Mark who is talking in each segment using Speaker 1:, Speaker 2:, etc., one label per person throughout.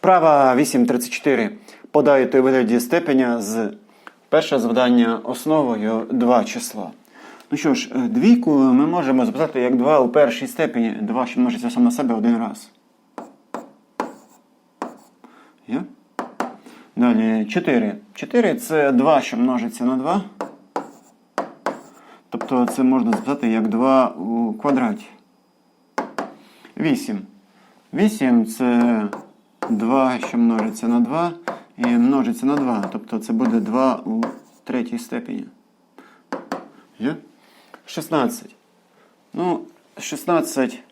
Speaker 1: Вправа 8.34. Подаєте у вигляді степеня з перше завдання основою 2 числа. Ну що ж, е, двійку ми можемо записати як 2 у першій степені. 2, що множиться сам на себе один раз. Є? Далі 4. 4 це 2, що множиться на 2. Тобто це можна записати як 2 у квадраті. 8. 8 це 2, що множиться на 2, і множиться на 2. Тобто це буде 2 у третій степені. Є? 16. Ну, 16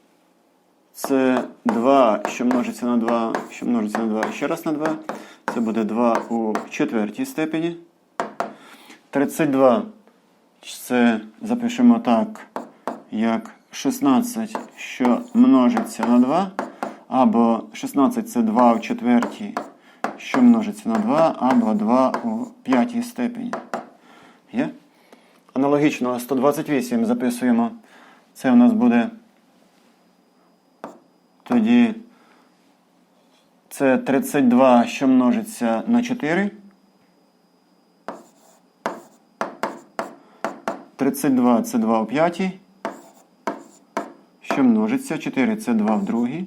Speaker 1: це 2, що множиться на 2, що множиться на 2, і ще раз на 2. Це буде 2 у четвертій степені. 32. Це запишемо так, як 16, що множиться на 2. Або 16 це 2 у четвертій, що множиться на 2, або 2 у п'ятій степені. Є? Аналогічно 128 записуємо. Це у нас буде тоді це 32, що множиться на 4. 32 це 2 у п'ятій. Що множиться? 4 це 2 в другій.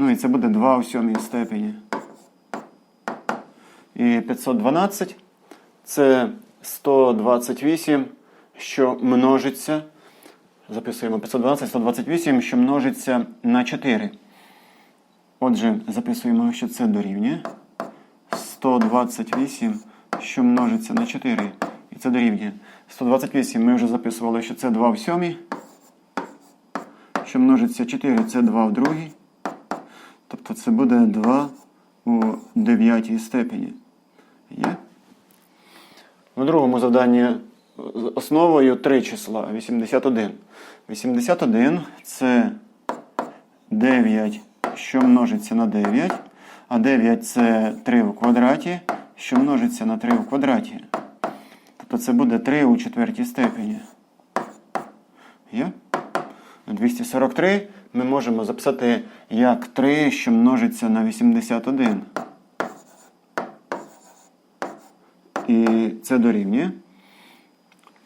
Speaker 1: Ну і це буде 2 у сьомій степені. І 512 це 128, що множиться. Записуємо 512, 128, що множиться на 4. Отже, записуємо, що це дорівнює 128, що множиться на 4. І це дорівнює. 128 ми вже записували, що це 2 в сьомій. Що множиться 4, це 2 в другій. Тобто це буде 2 у дев'ятій степені. Є? У другому завданні основою 3 числа 81. 81 це 9, що множиться на 9. А 9 це 3 у квадраті, що множиться на 3 у квадраті. Тобто це буде 3 у четвертій степені. Є? 243 ми можемо записати як 3, що множиться на 81. І це дорівнює.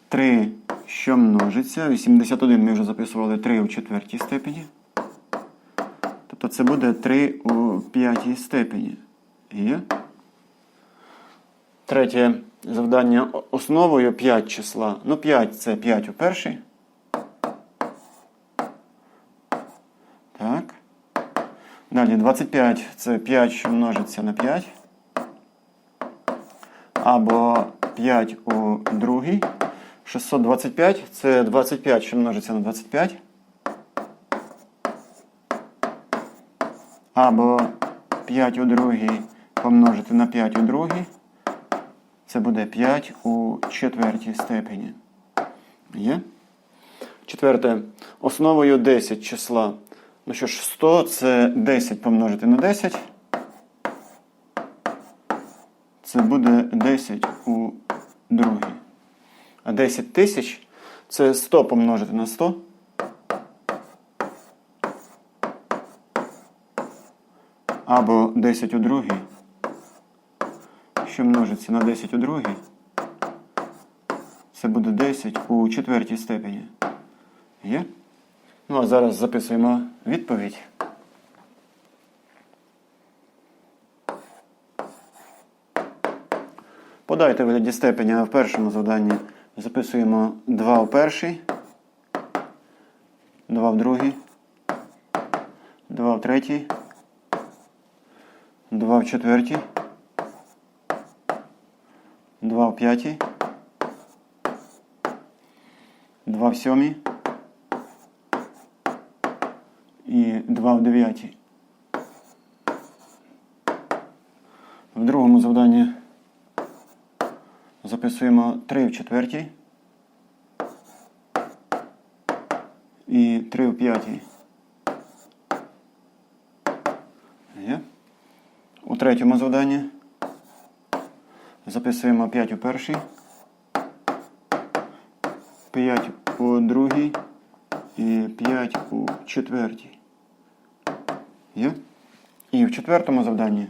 Speaker 1: 3, що множиться. 81 ми вже записували 3 у четвертій степені. Тобто це буде 3 у п'ятій степені. Є. Третє завдання основою 5 числа. Ну, 5 це 5 у першій. Так. Далі 25 це 5, що множиться на 5. Або 5 у другій. 625 це 25, що множиться на 25. Або 5 у другій помножити на 5 у другій. Це буде 5 у четвертій степені. Є? Четверте. Основою 10 числа. Ну що ж, 100 це 10 помножити на 10. Це буде 10 у другій. А 10 тисяч це 100 помножити на 100. Або 10 у другій. Що множиться на 10 у другій. Це буде 10 у четвертій степені. Є? Ну, а зараз записуємо відповідь. Подайте вигляді степеня в першому завданні. Записуємо 2 у перший, 2 в другий, 2 в третій, 2 в четвертій, 2 в п'ятій, 2 в сьомій і 2 в дев'ятій. В другому завданні записуємо 3 в четвертій і 3 в п'ятій. У третьому завданні записуємо 5 у першій, 5 у другій і 5 у четвертій. Є? І в четвертому завданні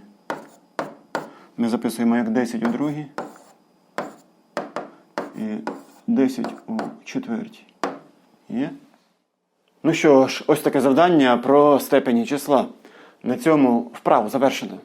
Speaker 1: ми записуємо як 10 у другій і 10 у четвертій. Є? Ну що ж, ось таке завдання про степені числа. На цьому вправу завершено.